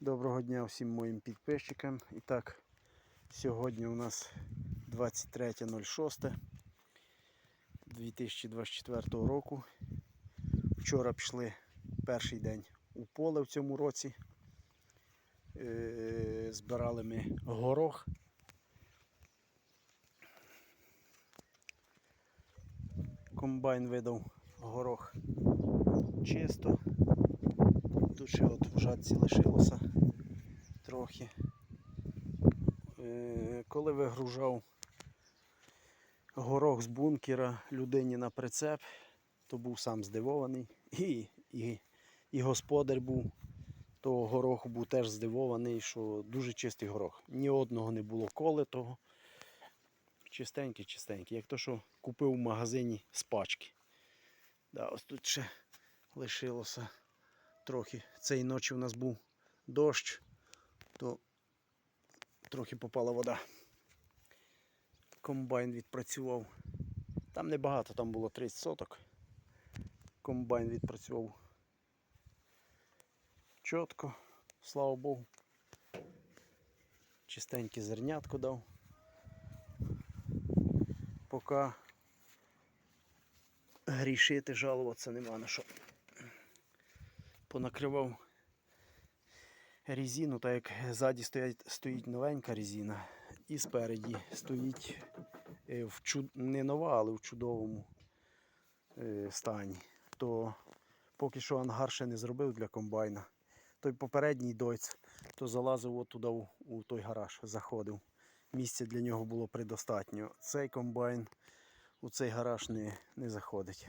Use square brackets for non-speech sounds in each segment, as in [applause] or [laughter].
Доброго дня всім моїм підписчикам. І так, сьогодні у нас 23.06.2024 року. Вчора пішли перший день у поле в цьому році. Е, Збирали ми горох. Комбайн видав горох чисто. Тут ще от в жатці лишилося трохи. Е, Коли вигружав горох з бункера людині на прицеп, то був сам здивований. І, і, і господар був того гороху був теж здивований, що дуже чистий горох. Ні одного не було колитого. Чистенький, чистенький. Як то, що купив в магазині з пачки. Да, ось тут ще лишилося трохи. Цієї ночі у нас був дощ, то трохи попала вода. Комбайн відпрацював. Там небагато, там було 30 соток. Комбайн відпрацював чітко, слава Богу. Чистеньке зернятко дав. Поки грішити, жалуватися нема на що понакривав резину, так як ззаді стоїть, стоїть новенька резина, і спереді стоїть е, в чуд... не нова, але в чудовому е, стані. То поки що ангар ще не зробив для комбайна. Той попередній дойц, то залазив от туди у той гараж, заходив. Місця для нього було предостатньо. Цей комбайн у цей гараж не, не заходить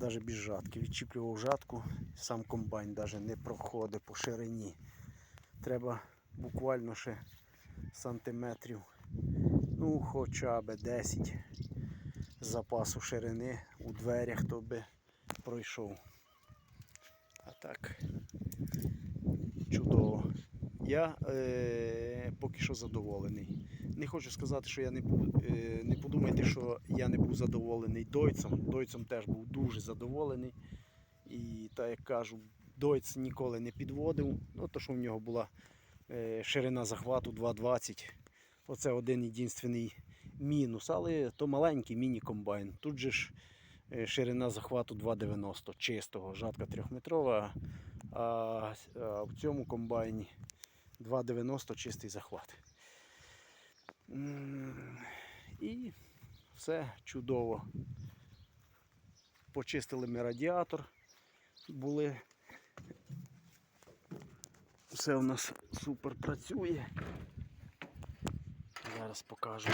навіть без жатки. Відчіплював жатку, сам комбайн навіть не проходить по ширині. Треба буквально ще сантиметрів, ну хоча б 10 запасу ширини у дверях, то би пройшов. А так, чудово. Я е, поки що задоволений. Не хочу сказати, що я не був. Е, не подумайте, що я не був задоволений дойцем. Дойцем теж був дуже задоволений. І так як кажу, дойц ніколи не підводив. Ну, то що в нього була е, ширина захвату 2,20. Оце один єдинственний мінус. Але то маленький міні-комбайн. Тут же ж е, ширина захвату 2,90 чистого, жатка 3-метрова. А, а в цьому комбайні 2,90 чистий захват. І все чудово. Почистили ми радіатор. Були. Все у нас супер працює. Зараз покажу.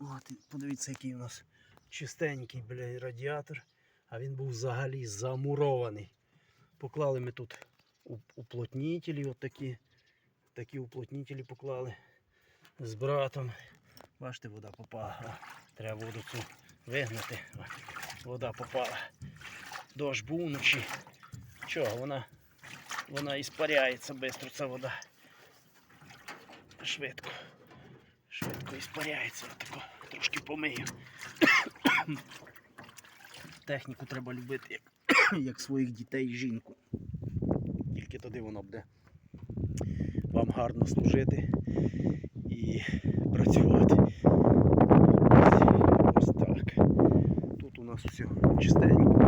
От, подивіться, який у нас чистенький бля, радіатор, а він був взагалі замурований. Поклали ми тут уп- уплотнителі, отакі. Такі уплотнителі поклали з братом. Бачите, вода попала. Треба воду цю вигнати. Вода попала. Дощ був вночі. Чого, вона, вона іспаряється швидко, ця вода. Швидко. Швидко іспаряється. Отако трошки помию. [coughs] Техніку треба любити як, [coughs] як своїх дітей і жінку. Тільки тоді воно буде вам гарно служити і працювати. Ось так. Тут у нас все чистенько.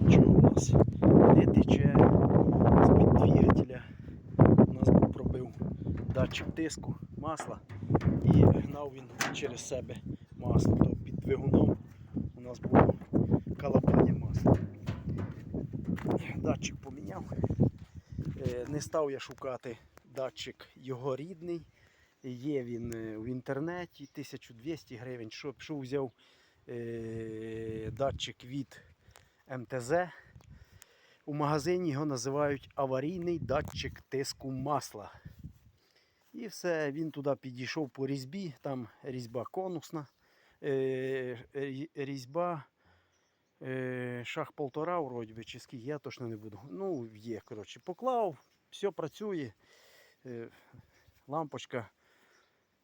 Нічого у нас не тече з-під двигателя. У нас був пробив датчик тиску масла і гнав він через себе масло. То під двигуном у нас було калапання масла. Датчик поміняв. Е, Не став я шукати датчик його рідний. Є він е, в інтернеті 1200 гривень. Що, що взяв е, датчик від МТЗ. У магазині його називають аварійний датчик тиску масла. І все, він туди підійшов по різьбі, там різьба конусна, різьба шах полтора, вроді би, чи скільки, я точно не буду. Ну, є, коротше, поклав, все працює. Е, лампочка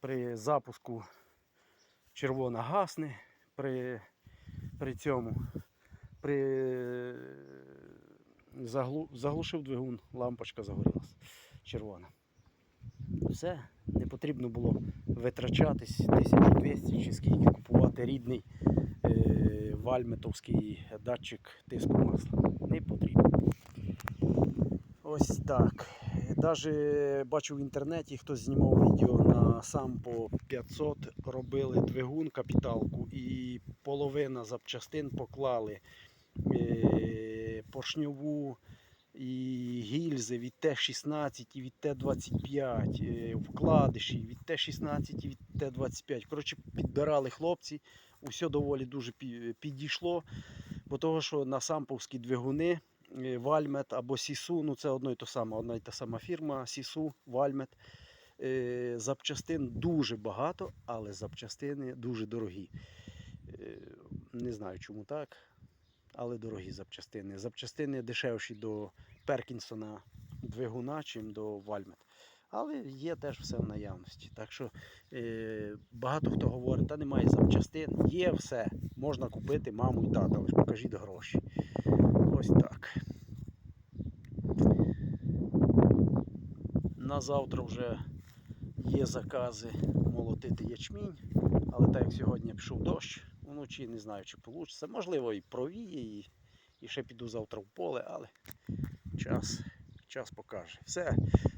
при запуску червона гасне, при, при цьому, при заглу, заглушив двигун, лампочка загорілася червона. Все, не потрібно було витрачатись 1200 чи скільки купувати рідний е, вальметовський датчик тиску масла. Не потрібен. Ось так. Даже бачу в інтернеті, хтось знімав відео на сам по 500 робили двигун капіталку і половина запчастин поклали е, поршньову і гільзи від Т-16 і від Т-25, е, вкладиші від Т-16 і від Т-25. Коротше, підбирали хлопці, усе доволі дуже підійшло, бо того, що на самповські двигуни е, Вальмет або Сісу, ну це одно і то саме, одна і та сама фірма Сісу, Вальмет. Е, Запчастин дуже багато, але запчастини дуже дорогі. Е, Не знаю, чому так, але дорогі запчастини. Запчастини дешевші до Перкінсона двигуна, чим до Вальмет. Але є теж все в наявності. Так що е, багато хто говорить, та немає запчастин, є все, можна купити маму і тата, лише покажіть гроші. Ось так. На завтра вже є закази молотити ячмінь, але так як сьогодні пішов дощ, вночі не знаю, чи вийде. Можливо, і провіє, і, і ще піду завтра в поле, але час, час покаже. Все,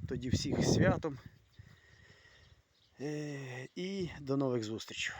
тоді всіх святом. Е, І до нових зустрічей.